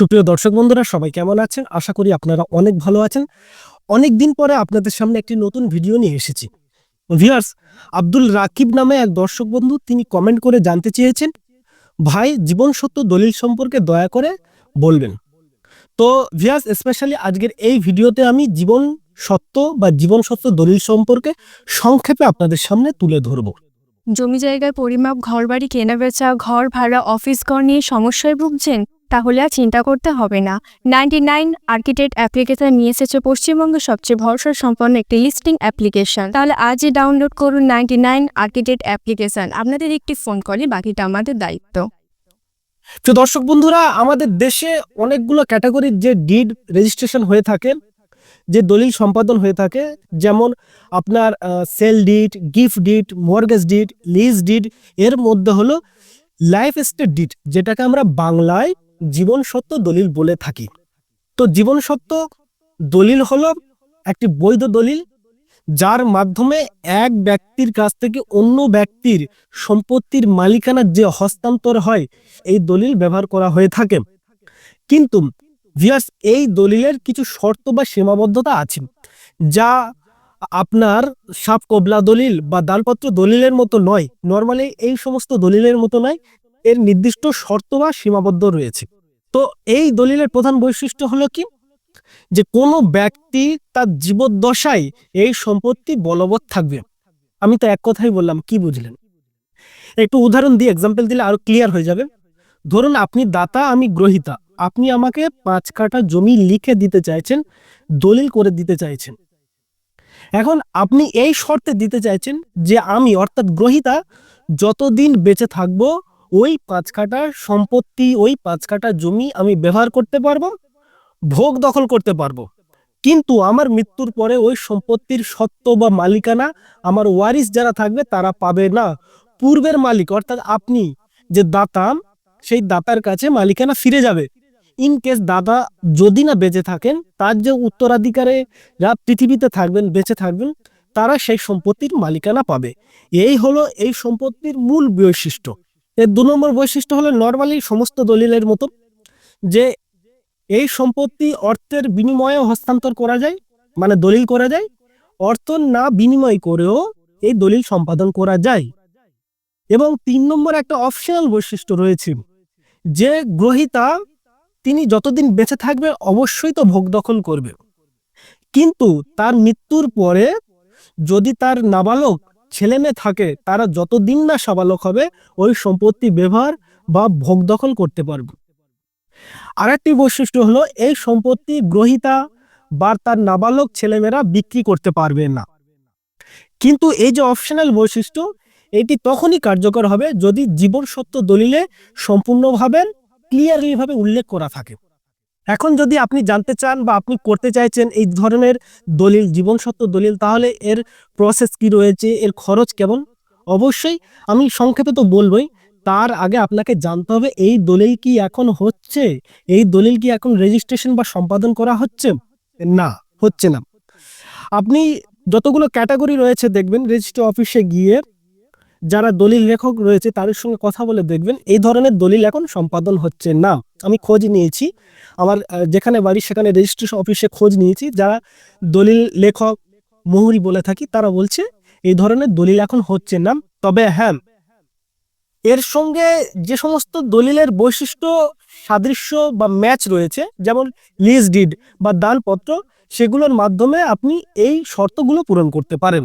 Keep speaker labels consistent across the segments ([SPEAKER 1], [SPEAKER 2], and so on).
[SPEAKER 1] সুপ্রিয় দর্শক বন্ধুরা, সবাই কেমন আছেন? আশা করি আপনারা অনেক ভালো আছেন। অনেক দিন পরে আপনাদের সামনে একটি নতুন ভিডিও নিয়ে এসেছি। ভিউয়ার্স, আব্দুল রাকিব নামে এক দর্শক বন্ধু তিনি কমেন্ট করে জানতে চেয়েছেন, ভাই, জীবন সত্য, দলিল সম্পর্কে দয়া করে বলবেন। তো ভিয়াস স্পেশালি আজকের এই ভিডিওতে আমি জীবন সত্য বা জীবন সত্য, দলিল সম্পর্কে সংক্ষেপে আপনাদের সামনে তুলে ধরবো।
[SPEAKER 2] জমি জায়গায় পরিমাপ ঘর ঘরবাড়ি, কেনাবেচা, ঘর ভাড়া, অফিস ঘর নিয়ে সমস্যায় ভুগছেন? তাহলে আর চিন্তা করতে হবে না। নাইনটি নাইন আর্কিটেক্ট অ্যাপ্লিকেশন নিয়ে এসেছে পশ্চিমবঙ্গের সবচেয়ে ভরসা সম্পন্ন একটি লিস্টিং অ্যাপ্লিকেশন। তাহলে আজই ডাউনলোড করুন নাইনটি নাইন আর্কিটেক্ট অ্যাপ্লিকেশন। আপনাদের একটি ফোন কলে বাকিটা আমাদের দায়িত্ব।
[SPEAKER 1] তো দর্শক বন্ধুরা, আমাদের দেশে অনেকগুলো ক্যাটাগরির যে ডিড রেজিস্ট্রেশন হয়ে থাকে, যে দলিল সম্পাদন হয়ে থাকে, যেমন আপনার sale deed, gift deed, mortgage deed, lease deed, এর মধ্যে হলো লাইফ স্টেট ডিড, যেটাকে আমরা বাংলায় জীবন সত্য দলিল বলে থাকি। তো জীবন সত্য দলিল হল একটি বৈধ দলিল যার মাধ্যমে এক ব্যক্তির কাছ থেকে অন্য ব্যক্তির সম্পত্তির মালিকানার যে হস্তান্তর হয়, এই দলিল ব্যবহার করা হয়ে থাকে। কিন্তু ভিয়াস এই দলিলের কিছু শর্ত বা সীমাবদ্ধতা আছে, যা আপনার সাপ কবলা দলিল বা দানপত্র দলিলের মতো নয়। নর্মালি এই সমস্ত দলিলের মতো নয় এর নির্দিষ্ট শর্ত বা সীমাবদ্ধ রয়েছে। তো এই দলিলের প্রধান বৈশিষ্ট্য হলো কি? যে কোনো ব্যক্তি তার জীবদ্দশায় এই সম্পত্তি বলবৎ থাকবে। আমি তো এক কথাই বললাম, কি বুঝলেন? একটু উদাহরণ দিয়ে এক্সাম্পল দিলে আরও ক্লিয়ার হয়ে যাবে। ধরুন আপনি দাতা, আমি গ্রহিতা। আপনি আমাকে পাঁচ কাঠা জমি লিখে দিতে চাইছেন, দলিল করে দিতে চাইছেন। এখন আপনি এই শর্তে দিতে চাইছেন যে আমি, অর্থাৎ গ্রহিতা, যতদিন বেঁচে থাকব ওই পাঁচ কাঠা সম্পত্তি, ওই পাঁচ কাঠা জমি আমি ব্যবহার করতে পারব, ভোগ দখল করতে পারব। কিন্তু আমার মৃত্যুর পরে ওই সম্পত্তির সত্ত্ব বা মালিকানা আমার ওয়ারিস যারা থাকবে তারা পাবে না। পূর্বের মালিক, অর্থাৎ আপনি যে দাতা, সেই দাতার কাছে মালিকানা ফিরে যাবে। ইন কেস দাদা যদি না বেঁচে থাকেন, তার যে উত্তরাধিকারে যা পৃথিবীতে থাকবেন, বেঁচে থাকবেন, তারা সেই সম্পত্তির মালিকানা পাবে। এই হলো এই সম্পত্তির মূল বৈশিষ্ট্য। এর দু নম্বর বৈশিষ্ট্য হলো নর্মালি সমস্ত দলিলের মতো যে এই সম্পত্তি অর্থের বিনিময়ে হস্তান্তর করা যায় মানে দলিল করা যায়, অর্থ না বিনিময় করেও এই দলিল সম্পাদন করা যায়। এবং তিন নম্বর একটা অপশনাল বৈশিষ্ট্য রয়েছে যে গ্রহিতা তিনি যতদিন বেঁচে থাকবে অবশ্যই তো ভোগ দখল করবে। কিন্তু তার মৃত্যুর পরে যদি তার নাবালক ছেলে মেয়ে থাকে, তারা যতদিন না সাবালক হবে, ওই সম্পত্তি ব্যবহার বা ভোগ দখল করতে পারবে। আরেকটি বৈশিষ্ট্য হলো, এই সম্পত্তি গ্রহিতা বা তার নাবালক ছেলেমেয়েরা বিক্রি করতে পারবে না। কিন্তু এই যে অপশনাল বৈশিষ্ট্য, এটি তখনই কার্যকর হবে যদি জীবন সত্য দলিলে সম্পূর্ণভাবে ক্লিয়ারলি ভাবে উল্লেখ করা থাকে। এখন যদি আপনি জানতে চান বা আপনি করতে চাইছেন এই ধরনের দলিল, জীবন সত্য দলিল, তাহলে এর প্রসেস কি রয়েছে, এর খরচ কেমন? অবশ্যই আমি সংক্ষেপে তো বলবই, তার আগে আপনাকে জানতে হবে এই দলিল কি এখন হচ্ছে? এই দলিল কি এখন রেজিস্ট্রেশন বা সম্পাদন করা হচ্ছে? না হচ্ছে না। আপনি যতগুলো ক্যাটাগরি রয়েছে, দেখবেন রেজিস্ট্রি অফিসে গিয়ে যারা দলিল লেখক রয়েছে তাদের সঙ্গে কথা বলে দেখবেন এই ধরনের দলিল এখন সম্পাদন হচ্ছে না। আমি খোঁজ নিয়েছি, আমার যেখানে বাড়ি সেখানে রেজিস্ট্রেশন অফিসে খোঁজ নিয়েছি। যারা দলিল লেখক মোহরি বলে থাকি, তারা বলছে এই ধরনের দলিল এখন হচ্ছে না। তবে হ্যাঁ এর সঙ্গে যে সমস্ত দলিলের বৈশিষ্ট্য, সাদৃশ্য বা ম্যাচ রয়েছে, যেমন লিজ ডিড বা দানপত্র, সেগুলোর মাধ্যমে আপনি এই শর্তগুলো পূরণ করতে পারেন।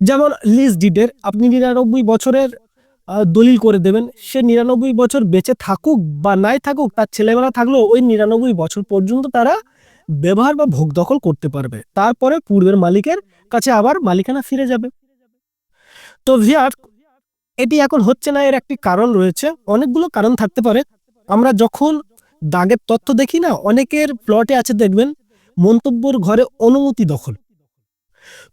[SPEAKER 1] যেমন লিজ ডিডের আপনি নিরানব্বই বছরের দলিল করে দেবেন, সে নিরানব্বই বছর বেঁচে থাকুক বা নাই থাকুক, তার ছেলেমেয়েরা থাকলেও ওই নিরানব্বই বছর পর্যন্ত তারা ব্যবহার বা ভোগ দখল করতে পারবে। তারপরে পূর্বের মালিকের কাছে আবার মালিকানা ফিরে যাবে। তো ভিয়ার, এটি এখন হচ্ছে না, এর একটি কারণ রয়েছে। অনেকগুলো কারণ থাকতে পারে। আমরা যখন দাগের তথ্য দেখি না, অনেকের প্লটে আছে দেখবেন, মন্তব্যর ঘরে অনুমতি দখল।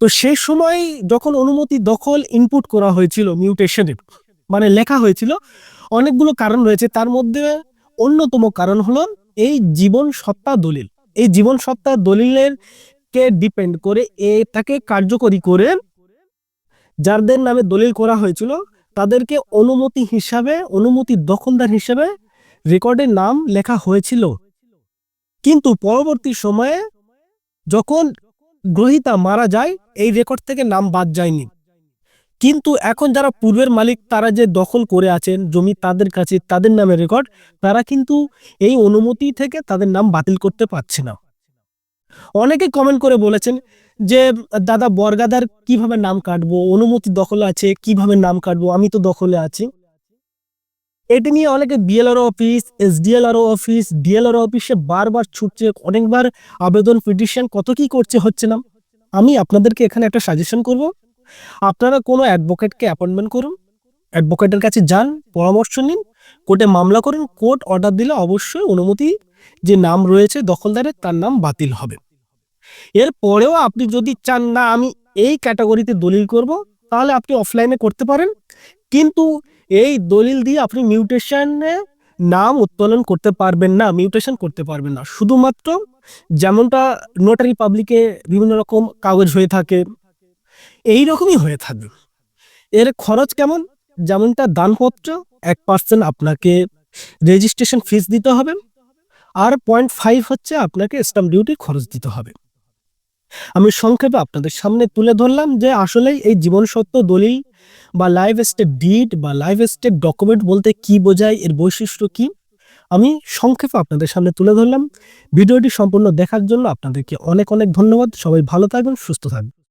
[SPEAKER 1] তো সেই সময় যখন অনুমতি দখল ইনপুট করা হয়েছিল মিউটেশনে মানে লেখা হয়েছিল, অনেকগুলো কারণ রয়েছে, তার মধ্যে অন্যতম কারণ হলো এই জীবন সত্তা দলিল। এই জীবন সত্তা দলিলের কে ডিপেন্ড করে এটাকে কার্যকরী করে যাদের নামে দলিল করা হয়েছিল, তাদেরকে অনুমতি হিসাবে, অনুমতি দখলদার হিসাবে রেকর্ডে নাম লেখা হয়েছিল। কিন্তু পরবর্তী সময়ে যখন গ্রহিতা মারা যায়, এই রেকর্ড থেকে নাম বাদ যায়নি। কিন্তু এখন যারা পূর্বের মালিক, তারা যে দখল করে আছেন, জমি তাদের কাছে, তাদের নামে রেকর্ড তারা কিন্তু এই অনুমতি থেকে তাদের নাম বাতিল করতে পারছে না। অনেকে কমেন্ট করে বলেছেন যে, দাদা, বর্গাদার কীভাবে নাম কাটবো? অনুমতি দখলে আছে, কীভাবে নাম কাটবো? আমি তো দখলে আছি। এটি নিয়ে অনেকে BLR office SDLR office DLR অফিসে বারবার ছুটছে, অনেকবার আবেদন পিটিশন কত কি করছে হচ্ছে না। আমি আপনাদেরকে এখানে একটা সাজেশন করব। আপনারা কোনো অ্যাডভোকেটকে অ্যাপয়েন্টমেন্ট করুন অ্যাডভোকেটের কাছে যান, পরামর্শ নিন, কোর্টে মামলা করুন, কোর্ট অর্ডার দিলে অবশ্যই অনুমতি, যে নাম রয়েছে দখলদারের, তার নাম বাতিল হবে। এর পরেও আপনি যদি চান, না, আমি এই ক্যাটাগরিতে দলিল করব তাহলে আপনি অফলাইনে করতে পারেন। কিন্তু এই দলিল দিয়ে আপনি মিউটেশনে নাম উত্তোলন করতে পারবেন না, মিউটেশন করতে পারবেন না। শুধুমাত্র যেমনটা নোটারি পাবলিকে বিভিন্ন রকম কাগজ হয়ে থাকে এই রকমই হয়ে থাকবে। এর খরচ কেমন? যেমনটা দানপত্র, এক পার্সেন্ট আপনাকে রেজিস্ট্রেশন ফিস দিতে হবে, আর পয়েন্ট ফাইভ হচ্ছে আপনাকে স্টাম্প ডিউটি খরচ দিতে হবে। আমি সংক্ষেপে আপনাদের সামনে তুলে ধরলাম যে আসলে এই জীবন সত্য দলিল বা লাইভ স্টেপ ডিড বা লাইভ স্টেপ ডকুমেন্ট বলতে কি বোঝায়, এর বৈশিষ্ট্য কি? আমি সংক্ষেপে আপনাদের সামনে তুলে ধরলাম। ভিডিওটি সম্পূর্ণ দেখার জন্য আপনাদেরকে অনেক অনেক ধন্যবাদ। সবাই ভালো থাকবেন, সুস্থ থাকবেন।